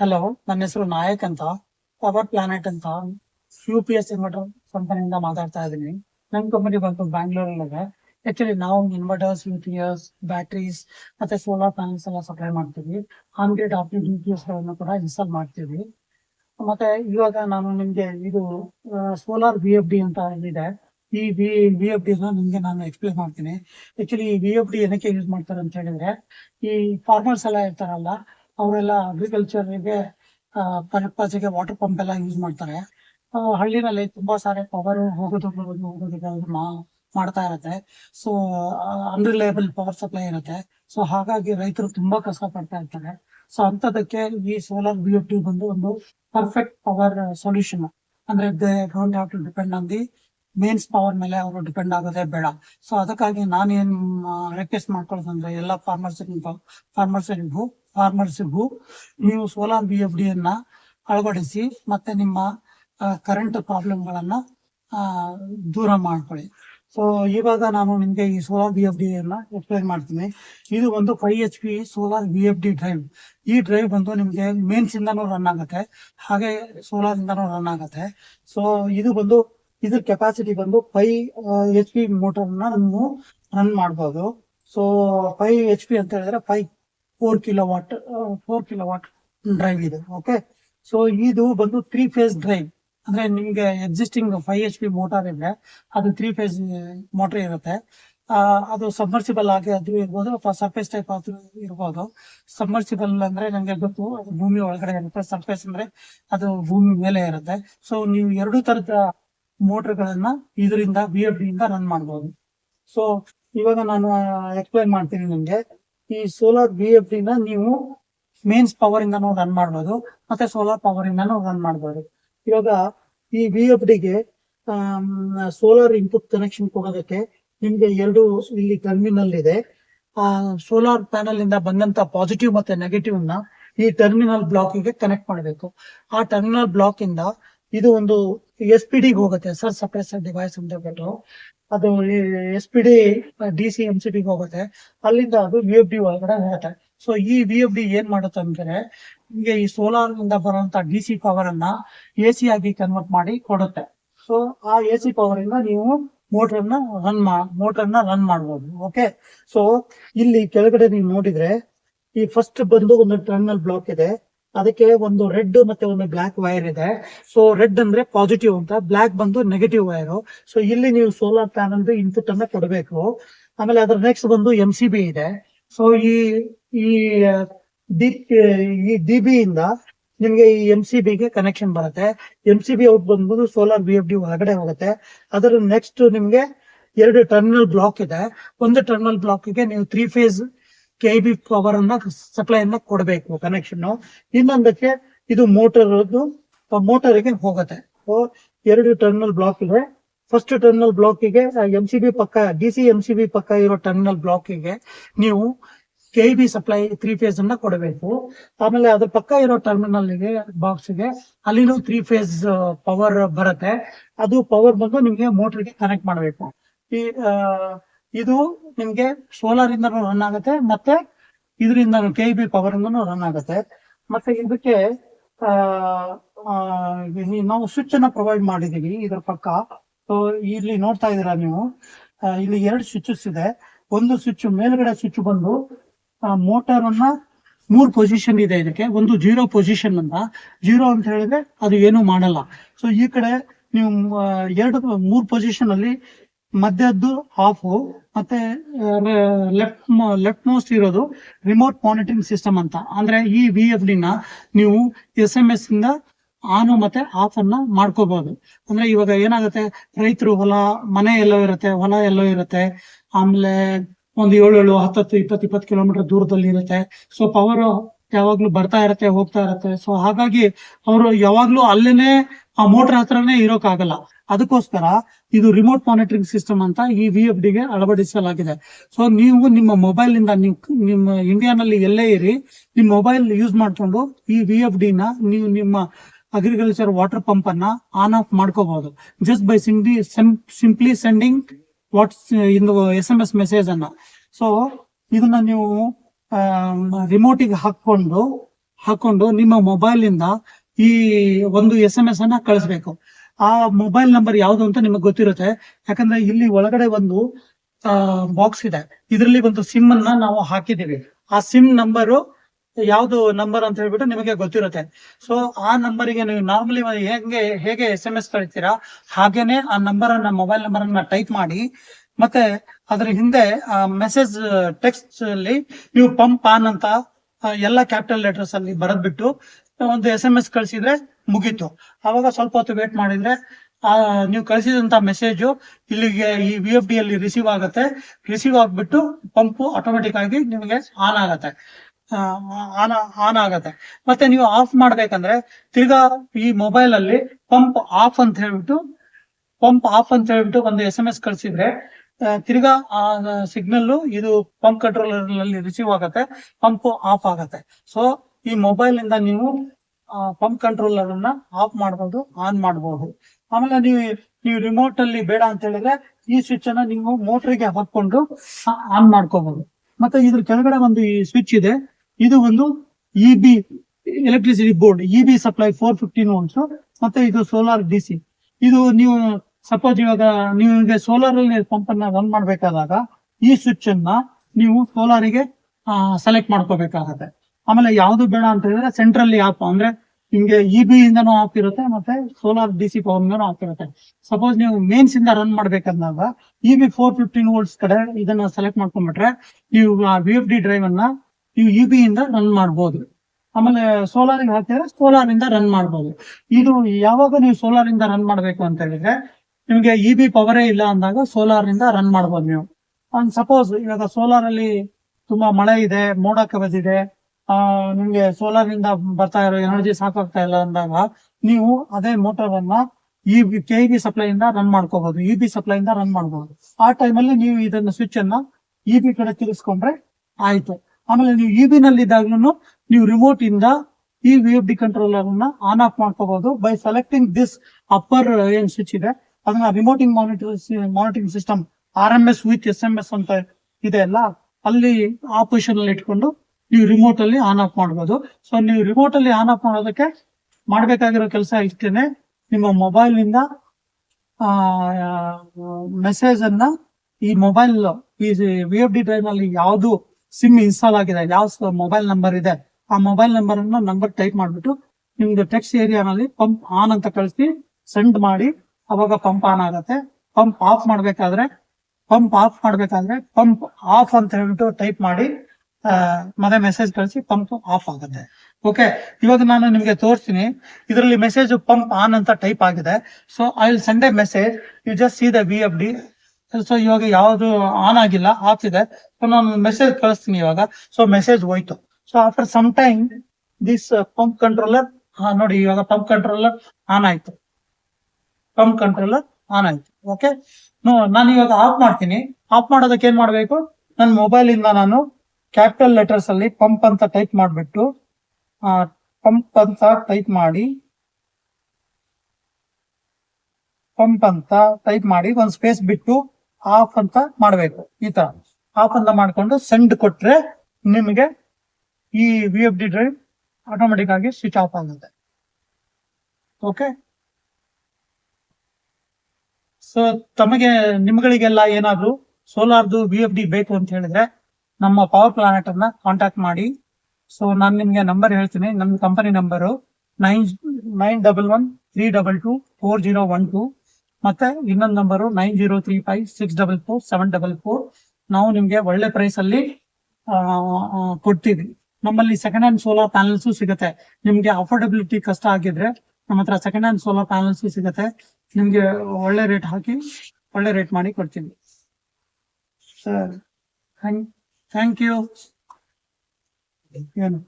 Hello, ನನ್ನ ಹೆಸರು ನಾಯಕ್ ಅಂತ. ಪವರ್ ಪ್ಲಾನೆಟ್ ಅಂತ ಯು ಪಿ ಎಸ್ ಇನ್ವರ್ಟರ್ ಕಂಪನಿಯಿಂದ ಮಾತಾಡ್ತಾ ಇದ್ದೀನಿ. ನಮ್ಮ ಕಂಪನಿ ಬಂತು ಬ್ಯಾಂಗ್ಳೂರಲ್ಲಿದೆ ಆಕ್ಚುಲಿ ನಾವು inverters U P S batteries ಮತ್ತೆ ಸೋಲಾರ್ ಪ್ಯಾನಲ್ಸ್ ಎಲ್ಲ ಸಪ್ಲೈ ಮಾಡ್ತೀವಿ. ಹಂಡ್ರೆಡ್ ಆಫ್ ಯು ಪಿ ಎಸ್ಗಳನ್ನು ಕೂಡ ಇನ್ಸ್ಟಾಲ್ ಮಾಡ್ತೀವಿ. ಮತ್ತೆ ಇವಾಗ ನಾನು ನಿಮ್ಗೆ ಇದು ಸೋಲಾರ್ ವಿ ಎಫ್ ಡಿ ಅಂತ ಇದೆ ಈ ವಿ ವಿ ಎಫ್ ಡಿ ನಿಮ್ಗೆ ನಾನು ಎಕ್ಸ್ಪ್ಲೇನ್ ಮಾಡ್ತೀನಿ. ಆಕ್ಚುಲಿ ಈ ವಿ ಎಫ್ ಡಿ ಏನಕ್ಕೆ ಯೂಸ್ ಮಾಡ್ತಾರೆ ಅಂತ ಹೇಳಿದ್ರೆ, ಈ ಫಾರ್ಮರ್ಸ್ ಎಲ್ಲ ಇರ್ತಾರಲ್ಲ ಅವರೆಲ್ಲ ಅಗ್ರಿಕಲ್ಚರ್ಗೆ ಪರ್ಪಸ್ಗೆ ವಾಟರ್ ಪಂಪ್ ಎಲ್ಲ ಯೂಸ್ ಮಾಡ್ತಾರೆ. ಹಳ್ಳಿನಲ್ಲಿ ತುಂಬಾ ಸಾರಿ ಪವರ್ ಹೋಗೋದು ಬರೋದು ಹೋಗೋದು ಮಾಡ್ತಾ ಇರತ್ತೆ. ಸೊ ಅನ್ರಿಲಯಬಲ್ ಪವರ್ ಸಪ್ಲೈ ಇರುತ್ತೆ. ಸೊ ಹಾಗಾಗಿ ರೈತರು ತುಂಬಾ ಕಷ್ಟ ಪಡ್ತಾ ಇರ್ತಾರೆ. ಸೊ ಅಂತದಕ್ಕೆ ಈ ಸೋಲಾರ್ ಟಿ ಬಂದು ಒಂದು ಪರ್ಫೆಕ್ಟ್ ಪವರ್ ಸೊಲ್ಯೂಷನ್ ಅಂದ್ರೆ, they don't have to depend on the mains power ಮೇಲೆ ಅವರು ಡಿಪೆಂಡ್ ಆಗೋದೇ ಬೇಡ. ಸೊ ಅದಕ್ಕಾಗಿ ನಾನೇನ್ ರಿಕ್ವೆಸ್ಟ್ ಮಾಡ್ಕೊಳ್ಳೋದಂದ್ರೆ ಎಲ್ಲ ಫಾರ್ಮರ್ಸ್ ಫಾರ್ಮರ್ಸ್ಗೂ ಫಾರ್ಮರ್ಸ್ಗೂ ನೀವು ಸೋಲಾರ್ ಬಿ ಎಫ್ ಡಿ ಅನ್ನ ಅಳವಡಿಸಿ ಮತ್ತೆ ನಿಮ್ಮ ಕರೆಂಟ್ ಪ್ರಾಬ್ಲಮ್ಗಳನ್ನ ದೂರ ಮಾಡ್ಕೊಳ್ಳಿ. ಸೊ ಇವಾಗ ನಾನು ನಿಮ್ಗೆ ಈ ಸೋಲಾರ್ ಬಿ ಎಫ್ ಡಿ ಅನ್ನ ಎಕ್ಸ್ಪ್ಲೈನ್ ಮಾಡ್ತೀನಿ. ಇದು ಒಂದು five H P solar B F D drive ಈ ಡ್ರೈವ್ ಬಂದು ನಿಮ್ಗೆ ಮೇನ್ಸ್ ಇಂದಾನು ರನ್ ಆಗುತ್ತೆ, ಹಾಗೆ ಸೋಲಾರ್ ಇಂದಾನು ರನ್ ಆಗುತ್ತೆ. ಸೊ ಇದು ಬಂದು ಇದ್ರ ಕೆಪಾಸಿಟಿ ಬಂದು ಫೈವ್ ಎಚ್ ಪಿ ಮೋಟರ್ ನೀವು ರನ್ ಮಾಡಬಹುದು ಸೊ ಫೈವ್ ಎಚ್ ಪಿ ಅಂತ ಹೇಳಿದ್ರೆ five four kilowatt four kilowatt drive ಇದೆ. ಓಕೆ ಸೊ ಇದು ಬಂದು ತ್ರೀ ಫೇಸ್ ಡ್ರೈವ್ ಅಂದ್ರೆ ನಿಮ್ಗೆ existing five H P motor ಇದೆ. ಅದು ತ್ರೀ ಫೇಸ್ ಮೋಟರ್ ಇರುತ್ತೆ. ಅದು ಸಬ್ಮರ್ಸಿಬಲ್ ಆಗಿ ಅದು ಇರ್ಬೋದು ಅಥವಾ ಸರ್ಫೇಸ್ ಟೈಪ್ ಆದ್ರೂ ಇರ್ಬೋದು. ಸಬ್ಮರ್ಸಿಬಲ್ ಅಂದ್ರೆ ನಂಗೆ ಗೊತ್ತು, ಅದು ಭೂಮಿ ಒಳಗಡೆ ಇರುತ್ತೆ. ಸರ್ಫೇಸ್ ಅಂದ್ರೆ ಅದು ಭೂಮಿ ಮೇಲೆ ಇರುತ್ತೆ. ಸೊ ನೀವು ಎರಡು ತರದ ಮೋಟರ್ಗಳನ್ನ ಇದರಿಂದ ಬಿ ಎಫ್ ಡಿ ಇಂದ ರನ್ ಮಾಡ್ಬೋದು. ಸೊ ಇವಾಗ ನಾನು ಎಕ್ಸ್ಪ್ಲೈನ್ ಮಾಡ್ತೀನಿ ನಿಮ್ಗೆ. ಈ ಸೋಲಾರ್ ಬಿ ಎಫ್ ಡಿ ನ ನೀವು ಮೇನ್ಸ್ ಪವರ್ ಇಂದನು ರನ್ ಮಾಡ್ಬೋದು, ಮತ್ತೆ ಸೋಲಾರ್ ಪವರ್ ಇಂದನು ರನ್ ಮಾಡ್ಬೋದು. ಇವಾಗ ಈ ಬಿ ಎಫ್ ಡಿಗೆ ಸೋಲಾರ್ ಇನ್ಪುಟ್ ಕನೆಕ್ಷನ್ ಕೊಡೋದಕ್ಕೆ ನಿಮ್ಗೆ ಎರಡು ಇಲ್ಲಿ ಟರ್ಮಿನಲ್ ಇದೆ ಆ ಸೋಲಾರ್ ಪ್ಯಾನಲ್ ಇಂದ ಬಂದಂತ ಪಾಸಿಟಿವ್ ಮತ್ತೆ ನೆಗೆಟಿವ್ನ ಈ ಟರ್ಮಿನಲ್ ಬ್ಲಾಕ್ಗೆ ಕನೆಕ್ಟ್ ಮಾಡಬೇಕು. ಆ ಟರ್ಮಿನಲ್ ಬ್ಲಾಕ್ ಇಂದ ಇದು ಒಂದು ಎಸ್ ಪಿ ಡಿ ಹೋಗುತ್ತೆ. ಸರ್ ಸಪ್ರೆಸರ್ ಡಿವೈಸ್ ಅಂತ ಹೇಳ್ಬಿಟ್ಟು. ಅದು S P D D C M C ಹೋಗುತ್ತೆ. ಅಲ್ಲಿಂದ ಅದು ವಿ ಎಫ್ ಡಿ ಒಳಗಡೆ ಹೋಗುತ್ತೆ. ಸೊ ಈ ವಿ ಎಫ್ ಡಿ ಏನ್ ಮಾಡುತ್ತೆ ಅಂದ್ರೆ, ನಿಮಗೆ ಈ ಸೋಲಾರ್ ಇಂದ ಬರುವಂತ ಡಿ ಸಿ ಪವರ್ ಅನ್ನ ಎ ಸಿ ಆಗಿ ಕನ್ವರ್ಟ್ ಮಾಡಿ ಕೊಡುತ್ತೆ. ಸೊ ಆ ಎ ಸಿ ಪವರ್ ಇಂದ ನೀವು ಮೋಟರ್ನ ರನ್ ಮಾ ಮೋಟರ್ನ ರನ್ ಮಾಡಬಹುದು ಓಕೆ ಸೊ ಇಲ್ಲಿ ಕೆಳಗಡೆ ನೀವು ನೋಡಿದ್ರೆ, ಈ ಫಸ್ಟ್ ಬಂದು ಒಂದು ಟರ್ಮಿನಲ್ ಬ್ಲಾಕ್ ಇದೆ. ಅದಕ್ಕೆ ಒಂದು ರೆಡ್ ಮತ್ತೆ ಒಂದು ಬ್ಲಾಕ್ ವೈರ್ ಇದೆ. ಸೊ ರೆಡ್ ಅಂದ್ರೆ ಪಾಸಿಟಿವ್ ಅಂತ, ಬ್ಲಾಕ್ ಬಂದು ನೆಗೆಟಿವ್ ವೈರ್. ಸೊ ಇಲ್ಲಿ ನೀವು ಸೋಲಾರ್ ಪ್ಯಾನಲ್ ಇನ್ಪುಟ್ ಅನ್ನ ಕೊಡಬೇಕು. ಆಮೇಲೆ ಅದ್ರ ನೆಕ್ಸ್ಟ್ ಬಂದು ಎಂ ಸಿ ಬಿ ಇದೆ. ಸೊ ಈ ಈ ಈ ಡಿ ಬಿ ಇಂದ ನಿಮ್ಗೆ ಈ ಎಂ ಸಿ ಬಿ ಗೆ ಕನೆಕ್ಷನ್ ಬರುತ್ತೆ. ಎಂ ಸಿ ಬಿ ಔಟ್ ಬಂದ್ಬಿಟ್ಟು ಸೋಲಾರ್ ಬಿ ಎಫ್ ಡಿ ಒಳಗಡೆ ಹೋಗುತ್ತೆ. ಅದರ ನೆಕ್ಸ್ಟ್ ನಿಮ್ಗೆ ಎರಡು ಟರ್ಮಿನಲ್ ಬ್ಲಾಕ್ ಇದೆ. ಒಂದು ಟರ್ಮಿನಲ್ ಬ್ಲಾಕ್ಗೆ ನೀವು three phase K B power ಅನ್ನ ಸಪ್ಲೈ ಅನ್ನ ಕೊಡಬೇಕು ಕನೆಕ್ಷನ್ ಇನ್ನೊಂದಕ್ಕೆ ಇದು ಮೋಟರ್ ಮೋಟರ್ಗೆ ಹೋಗುತ್ತೆ. ಎರಡು ಟರ್ಮಿನಲ್ ಬ್ಲಾಕ್ ಇದೆ. ಫಸ್ಟ್ ಟರ್ಮಿನಲ್ ಬ್ಲಾಕಿಗೆ ಎಂ ಸಿ ಬಿ ಪಕ್ಕ D C M C B ಪಕ್ಕ ಇರೋ ಟರ್ಮಿನಲ್ ಬ್ಲಾಕಿಗೆ ನೀವು K B supply three phase ಅನ್ನ ಕೊಡಬೇಕು. ಆಮೇಲೆ ಅದ್ರ ಪಕ್ಕ ಇರೋ ಟರ್ಮಿನಲ್ಗೆ ಬಾಕ್ಸ್ಗೆ, ಅಲ್ಲಿನೂ ತ್ರೀ ಫೇಸ್ ಪವರ್ ಬರುತ್ತೆ. ಅದು ಪವರ್ ಬಂದು ನಿಮ್ಗೆ ಮೋಟರ್ಗೆ ಕನೆಕ್ಟ್ ಮಾಡಬೇಕು. ಈ ಇದು ನಿಮ್ಗೆ ಸೋಲಾರ್ ಇಂದ ರನ್ ಆಗುತ್ತೆ, ಮತ್ತೆ ಇದರಿಂದ ಕೆ ಬಿ ಪವರ್ ಇಂದನೂ ರನ್ ಆಗುತ್ತೆ. ಮತ್ತೆ ಇದಕ್ಕೆ ನಾವು ಸ್ವಿಚ್ ಅನ್ನ ಪ್ರೊವೈಡ್ ಮಾಡಿದೀವಿ ಇದ್ರ ಪಕ್ಕ. ಇಲ್ಲಿ ನೋಡ್ತಾ ಇದೀರಾ ನೀವು? ಇಲ್ಲಿ ಎರಡು ಸ್ವಿಚಸ್ ಇದೆ. ಒಂದು ಸ್ವಿಚ್ ಮೇಲ್ಗಡೆ ಸ್ವಿಚ್ ಬಂದು ಮೋಟರ್ ಅನ್ನ ಮೂರ್ ಪೊಸಿಷನ್ ಇದೆ ಇದಕ್ಕೆ. ಒಂದು ಜೀರೋ ಪೊಸಿಷನ್ ಅಂತ. ಜೀರೋ ಅಂತ ಹೇಳಿದ್ರೆ ಅದು ಏನು ಮಾಡಲ್ಲ. ಸೊ ಈ ಕಡೆ ನೀವು ಎರಡು, ಮೂರ್ ಪೊಸಿಷನ್ ಅಲ್ಲಿ ಮಧ್ಯದ್ದು ಆಫ್ ಮತ್ತೆ ಲೆಫ್ಟ್ ಲೆಫ್ಟ್ ಮೋಸ್ಟ್ ಇರೋದು ರಿಮೋಟ್ ಮಾನಿಟರಿಂಗ್ ಸಿಸ್ಟಮ್ ಅಂತ. ಅಂದ್ರೆ ಈ ವಿ ಎಫ್ ಡಿ ನ ನೀವು ಎಸ್ ಎಂ ಎಸ್ ಇಂದ ಆನ್ ಮತ್ತೆ ಆಫ್ ಅನ್ನ ಮಾಡ್ಕೋಬಹುದು ಅಂದ್ರೆ ಇವಾಗ ಏನಾಗುತ್ತೆ? ರೈತರು ಹೊಲ, ಮನೆ ಎಲ್ಲೋ ಇರುತ್ತೆ, ಹೊಲ ಎಲ್ಲೋ ಇರುತ್ತೆ, ಆಮೇಲೆ ಒಂದು ಏಳು ಏಳು ಹತ್ತತ್ತು ಇಪ್ಪತ್ತು ಇಪ್ಪತ್ತು ಕಿಲೋಮೀಟರ್ ದೂರದಲ್ಲಿ ಇರುತ್ತೆ. ಸೊ ಪವರ್ ಯಾವಾಗ್ಲೂ ಬರ್ತಾ ಇರತ್ತೆ, ಹೋಗ್ತಾ ಇರತ್ತೆ. ಸೊ ಹಾಗಾಗಿ ಅವರು ಯಾವಾಗ್ಲೂ ಅಲ್ಲೇನೆ ಆ ಮೋಟರ್ ಹತ್ರನೇ ಇರೋಕ್ಕಾಗಲ್ಲ ಅದಕ್ಕೋಸ್ಕರ ಇದು ರಿಮೋಟ್ ಮಾನಿಟರಿಂಗ್ ಸಿಸ್ಟಮ್ ಅಂತ ಈ ವಿ ಎಫ್ ಡಿಗೆ ಅಳವಡಿಸಲಾಗಿದೆ. ಸೊ ನೀವು ನಿಮ್ಮ ಮೊಬೈಲ್ ನೀವು, ನಿಮ್ಮ ಇಂಡಿಯಾನಲ್ಲಿ ಎಲ್ಲೇ ಇರಿ, ನಿಮ್ಮ ಮೊಬೈಲ್ ಯೂಸ್ ಮಾಡ್ಕೊಂಡು ಈ ವಿ ಎಫ್ ಡಿ ನ ನೀವು ನಿಮ್ಮ ಅಗ್ರಿಕಲ್ಚರ್ ವಾಟರ್ ಪಂಪ್ ಅನ್ನ ಆನ್ ಆಫ್ ಮಾಡ್ಕೋಬಹುದು just by simply simply sending what's into S M S message ಅನ್ನ. ಸೊ ಇದನ್ನ ನೀವು ರಿಮೋಟಿಗೆ ಹಾಕೊಂಡು ಹಾಕೊಂಡು ನಿಮ್ಮ ಮೊಬೈಲ್ ಇಂದ ಈ ಒಂದು ಎಸ್ ಎಂ ಎಸ್ ಅನ್ನ ಕಳಿಸ್ಬೇಕು. ಆ ಮೊಬೈಲ್ ನಂಬರ್ ಯಾವ್ದು ಅಂತ ನಿಮಗೆ ಗೊತ್ತಿರುತ್ತೆ. ಯಾಕಂದ್ರೆ ಇಲ್ಲಿ ಒಳಗಡೆ ಒಂದು ಬಾಕ್ಸ್ ಇದೆ. ಇದರಲ್ಲಿ ಒಂದು ಸಿಮ್ ಅನ್ನ ನಾವು ಹಾಕಿದ್ದೀವಿ. ಆ ಸಿಮ್ ನಂಬರು ಯಾವ್ದು ನಂಬರ್ ಅಂತ ಹೇಳ್ಬಿಟ್ಟು ನಿಮಗೆ ಗೊತ್ತಿರುತ್ತೆ. ಸೊ ಆ ನಂಬರಿಗೆ ನೀವು ನಾರ್ಮಲಿ ಹೇಗೆ ಹೇಗೆ ಎಸ್ ಎಂ ಎಸ್ ಕಳಿತೀರಾ, ಹಾಗೇನೆ ಆ ನಂಬರ್ ಅನ್ನ ಮೊಬೈಲ್ ನಂಬರ್ ಅನ್ನ ಟೈಪ್ ಮಾಡಿ ಮತ್ತೆ ಅದ್ರ ಹಿಂದೆ, ಆ ಮೆಸೇಜ್ ಟೆಕ್ಸ್ಟ್ ಅಲ್ಲಿ ನೀವು ಪಂಪ್ ಆನ್ ಅಂತ ಎಲ್ಲ ಕ್ಯಾಪಿಟಲ್ ಲೆಟರ್ಸ್ ಅಲ್ಲಿ ಬರೆದ್ಬಿಟ್ಟು, ಒಂದು ಎಸ್ ಎಂ ಎಸ್ ಕಳಿಸಿದ್ರೆ ಮುಗೀತು. ಅವಾಗ ಸ್ವಲ್ಪ ಹೊತ್ತು ವೇಟ್ ಮಾಡಿದ್ರೆ, ಆ, ನೀವು ಕಳಿಸಿದಂತ ಮೆಸೇಜು ಇಲ್ಲಿಗೆ ಈ ವಿ ಎಫ್ ಡಿ ಅಲ್ಲಿ ರಿಸೀವ್ ಆಗುತ್ತೆ. ರಿಸೀವ್ ಆಗ್ಬಿಟ್ಟು ಪಂಪು ಆಟೋಮೆಟಿಕ್ ಆಗಿ ನಿಮಗೆ ಆನ್ ಆಗತ್ತೆ. ಆನ್ ಆನ್ ಆಗತ್ತೆ. ಮತ್ತೆ ನೀವು ಆಫ್ ಮಾಡ್ಬೇಕಂದ್ರೆ ತಿರ್ಗಾ ಈ ಮೊಬೈಲ್ ಅಲ್ಲಿ ಪಂಪ್ ಆಫ್ ಅಂತ ಹೇಳ್ಬಿಟ್ಟು ಪಂಪ್ ಆಫ್ ಅಂತ ಹೇಳ್ಬಿಟ್ಟು ಒಂದು ಎಸ್ ಎಂ ಎಸ್ ಕಳಿಸಿದ್ರೆ ತಿರ್ಗಾ ಆ ಸಿಗ್ನಲ್ ಇದು ಪಂಪ್ ಕಂಟ್ರೋಲರ್ನಲ್ಲಿ ರಿಸೀವ್ ಆಗತ್ತೆ, ಪಂಪ್ ಆಫ್ ಆಗತ್ತೆ. ಸೊ ಈ ಮೊಬೈಲ್ ಇಂದ ನೀವು ಪಂಪ್ ಕಂಟ್ರೋಲರ್ ಅನ್ನ ಆಫ್ ಮಾಡಬಹುದು ಆನ್ ಮಾಡಬಹುದು ಆಮೇಲೆ ನೀವು ನೀವು ರಿಮೋಟ್ ಅಲ್ಲಿ ಬೇಡ ಅಂತ ಹೇಳಿದ್ರೆ ಈ ಸ್ವಿಚ್ ಅನ್ನ ನೀವು ಮೋಟರ್ಗೆ ಹಾಕೊಂಡು ಆನ್ ಮಾಡ್ಕೋಬಹುದು ಮತ್ತೆ ಇದ್ರ ಕೆಳಗಡೆ ಒಂದು ಈ ಸ್ವಿಚ್ ಇದೆ. ಇದು ಒಂದು E B electricity board E B supply four fifteen ಮತ್ತೆ ಇದು ಸೋಲಾರ್ ಡಿ ಸಿ ಇದು ನೀವು ಸಪೋಸ್ ಇವಾಗ ನಿಮಗೆ ಸೋಲಾರ್ ಅಲ್ಲಿ ಪಂಪ್ ಅನ್ನ ರನ್ ಮಾಡ್ಬೇಕಾದಾಗ ಈ ಸ್ವಿಚ್ ಅನ್ನ ನೀವು ಸೋಲಾರಿಗೆ ಸೆಲೆಕ್ಟ್ ಮಾಡ್ಕೋಬೇಕಾಗತ್ತೆ. ಆಮೇಲೆ ಯಾವ್ದು ಬೇಡ ಅಂತ ಹೇಳಿದ್ರೆ ಸೆಂಟ್ರಲ್ಲಿ ಆಪ್ ಅಂದ್ರೆ ನಿಮ್ಗೆ ಇ ಬಿ ಇಂದನೂ ಆಫ್ ಇರುತ್ತೆ ಮತ್ತೆ solar D C power off ಇರುತ್ತೆ. ಸಪೋಸ್ ನೀವು ಮೇನ್ಸ್ ಇಂದ run ಮಾಡ್ಬೇಕಂದಾಗ E B four fifteen volts ಕಡೆ ಇದನ್ನ ಸೆಲೆಕ್ಟ್ ಮಾಡ್ಕೊಂಡ್ಬಿಟ್ರೆ ನೀವು ವಿ ಎಫ್ ಡಿ ಡ್ರೈವ್ ಅನ್ನ ನೀವು ಇ ಬಿ ಇಂದ ರನ್ ಮಾಡ್ಬೋದು. ಆಮೇಲೆ ಸೋಲಾರ್ ಹಾಕಿದ್ರೆ ಸೋಲಾರ್ ಇಂದ ರನ್ ಮಾಡ್ಬೋದು. ಇದು ಯಾವಾಗ ನೀವು ಸೋಲಾರ್ ಇಂದ ರನ್ ಮಾಡ್ಬೇಕು ಅಂತ ಹೇಳಿದ್ರೆ ನಿಮ್ಗೆ ಇ ಬಿ ಪವರೇ ಇಲ್ಲ ಅಂದಾಗ ಸೋಲಾರ್ನಿಂದ ರನ್ ಮಾಡ್ಬೋದು ನೀವು. ಸಪೋಸ್ ಇವಾಗ ಸೋಲಾರ್ ಅಲ್ಲಿ ತುಂಬಾ ಮಳೆ ಇದೆ ಮೋಡ ಕವಿದಿದೆ ಆ, ನಿಮ್ಗೆ ಸೋಲಾರ್ನಿಂದ ಬರ್ತಾ ಇರೋ ಎನರ್ಜಿ ಸಾಕಾಗ್ತಾ ಇಲ್ಲ ಅಂದಾಗ ನೀವು ಅದೇ ಮೋಟರ್ ಅನ್ನ ಈ ಕೆ ಬಿ ಸಪ್ಲೈ ಇಂದ ರನ್ ಮಾಡ್ಕೋಬಹುದು ಇ ಬಿ ಸಪ್ಲೈ ಇಂದ ರನ್ ಮಾಡಬಹುದು ಆ ಟೈಮಲ್ಲಿ ನೀವು ಇದನ್ನ ಸ್ವಿಚ್ ಅನ್ನ ಇ ಬಿ ಕಡೆ ತಿರ್ಸ್ಕೊಂಡ್ರೆ ಆಯ್ತು. ಆಮೇಲೆ ನೀವು ಇ ಬಿ ನಲ್ಲಿ ಇದಾಗ್ಲೂ ನೀವು ರಿಮೋಟ್ ಇಂದ ಈ ವಿ ಎಫ್ ಡಿ ಕಂಟ್ರೋಲರ್ ಅನ್ನ ಆನ್ ಆಫ್ ಮಾಡ್ಕೋಬಹುದು ಬೈ ಸೆಲೆಕ್ಟಿಂಗ್ ದಿಸ್ ಅಪ್ಪರ್ ಏನ್ ಸ್ವಿಚ್ ಇದೆ? ಅದನ್ನ remoting monitor monitoring system R M S with S M S ಅಂತ ಇದೆ ಅಲ್ಲ, ಅಲ್ಲಿ ಆ ಪೊಸಿಷನ್ ಅಲ್ಲಿ ಇಟ್ಕೊಂಡು ನೀವು ರಿಮೋಟ್ ಅಲ್ಲಿ ಆನ್ ಆಫ್ ಮಾಡಬಹುದು ಸೊ ನೀವು ರಿಮೋಟ್ ಅಲ್ಲಿ ಆನ್ ಆಫ್ ಮಾಡೋದಕ್ಕೆ ಮಾಡಬೇಕಾಗಿರೋ ಕೆಲಸ ಇಷ್ಟೇನೆ. ನಿಮ್ಮ ಮೊಬೈಲ್ನಿಂದ ಮೆಸೇಜ್ ಅನ್ನ ಈ ಮೊಬೈಲ್ ಈ ವಿ ಎಫ್ ಡಿ ಡ್ರೈವ್ನಲ್ಲಿ ಯಾವ್ದು ಸಿಮ್ ಇನ್ಸ್ಟಾಲ್ ಆಗಿದೆ, ಯಾವ ಮೊಬೈಲ್ ನಂಬರ್ ಇದೆ, ಆ ಮೊಬೈಲ್ ನಂಬರ್ ಅನ್ನ ನಂಬರ್ ಟೈಪ್ ಮಾಡ್ಬಿಟ್ಟು ನಿಮ್ದು ಟೆಕ್ಸ್ಟ್ ಏರಿಯಾನಲ್ಲಿ ಪಂಪ್ ಆನ್ ಅಂತ ಕಳಿಸಿ ಸೆಂಡ್ ಮಾಡಿ. ಅವಾಗ ಪಂಪ್ ಆನ್ ಆಗತ್ತೆ. ಪಂಪ್ ಆಫ್ ಮಾಡ್ಬೇಕಾದ್ರೆ ಪಂಪ್ ಆಫ್ ಮಾಡ್ಬೇಕಾದ್ರೆ ಪಂಪ್ ಆಫ್ ಅಂತ ಹೇಳ್ಬಿಟ್ಟು ಟೈಪ್ ಮಾಡಿ ಮತ್ತೆ ಮೆಸೇಜ್ ಕಳಿಸಿ ಪಂಪ್ ಆಫ್ ಆಗುತ್ತೆ. ಓಕೆ ಇವಾಗ ನಾನು ನಿಮ್ಗೆ ತೋರಿಸ್ತೀನಿ. ಇದರಲ್ಲಿ ಮೆಸೇಜ್ ಪಂಪ್ ಆನ್ ಅಂತ ಟೈಪ್ ಆಗಿದೆ. So I will send a message you just see the V F D so ಇವಾಗ ಯಾವುದು ಆನ್ ಆಗಿಲ್ಲ ಆಫ್ ಇದೆ. ಸೊ ನಾನು ಮೆಸೇಜ್ ಕಳಿಸ್ತೀನಿ ಇವಾಗ. ಸೊ ಮೆಸೇಜ್ ಹೋಯ್ತು. So after some time this pump controller ನೋಡಿ, ಇವಾಗ ಪಂಪ್ ಕಂಟ್ರೋಲರ್ ಆನ್ ಆಯ್ತು. ಪಂಪ್ ಕಂಟ್ರೋಲರ್ ಆನ್ ಆಯ್ತು. ಓಕೆ ನಾನು ಇವಾಗ ಆಫ್ ಮಾಡ್ತೀನಿ. ಆಫ್ ಮಾಡೋದಕ್ಕೆ ಏನ್ ಮಾಡಬೇಕು? ನನ್ನ ಮೊಬೈಲ್ ಇಂದ ನಾನು ಕ್ಯಾಪಿಟಲ್ ಲೆಟರ್ಸ್ ಅಲ್ಲಿ ಪಂಪ್ ಅಂತ ಟೈಪ್ ಮಾಡಿಬಿಟ್ಟು ಪಂಪ್ ಅಂತ ಟೈಪ್ ಮಾಡಿ ಪಂಪ್ ಅಂತ ಟೈಪ್ ಮಾಡಿ ಒಂದ್ ಸ್ಪೇಸ್ ಬಿಟ್ಟು ಆಫ್ ಅಂತ ಮಾಡಬೇಕು. ಈ ತರ. ಆಫ್ ಅಂತ ಮಾಡ್ಕೊಂಡು ಸೆಂಡ್ ಕೊಟ್ರೆ ನಿಮಗೆ ಈ V F D drive automatic ಆಗಿ ಸ್ವಿಚ್ ಆಫ್ ಆಗುತ್ತೆ. ಓಕೆ ಸೊ ತಮಗೆ ನಿಮ್ಗಳಿಗೆಲ್ಲ ಏನಾದ್ರು ಸೋಲಾರ್ದು ಬಿ ಎಫ್ ಡಿ ಬೇಕು ಅಂತ ಹೇಳಿದ್ರೆ ನಮ್ಮ ಪವರ್ ಪ್ಲಾನೆಟ್ ಅನ್ನ ಕಾಂಟ್ಯಾಕ್ಟ್ ಮಾಡಿ. ಸೊ ನಾನು ನಿಮ್ಗೆ ನಂಬರ್ ಹೇಳ್ತೀನಿ. ನಮ್ಮ company number nine nine double one three double two four zero one two ಮತ್ತೆ ಇನ್ನೊಂದು number nine zero three five six double four seven double four ನಾವು ನಿಮ್ಗೆ ಒಳ್ಳೆ ಪ್ರೈಸ್ ಅಲ್ಲಿ ಕೊಡ್ತೀವಿ. ನಮ್ಮಲ್ಲಿ ಸೆಕೆಂಡ್ ಹ್ಯಾಂಡ್ ಸೋಲಾರ್ ಪ್ಯಾನಲ್ಸ್ ಸಿಗುತ್ತೆ. ನಿಮ್ಗೆ ಅಫೋರ್ಡಬಿಲಿಟಿ ಕಷ್ಟ ಆಗಿದ್ರೆ ನಮ್ಮ ಹತ್ರ ಸೆಕೆಂಡ್ ಹ್ಯಾಂಡ್ ಸೋಲಾರ್ ಪ್ಯಾನಲ್ಸ್ ಸಿಗುತ್ತೆ. ನಿಮ್ಗೆ ಒಳ್ಳೆ ರೇಟ್ ಹಾಕಿ ಒಳ್ಳೆ ರೇಟ್ ಮಾಡಿ ಕೊಡ್ತೀನಿ. ಸರ್ ಥ್ಯಾಂಕ್ ಯು ಏನು?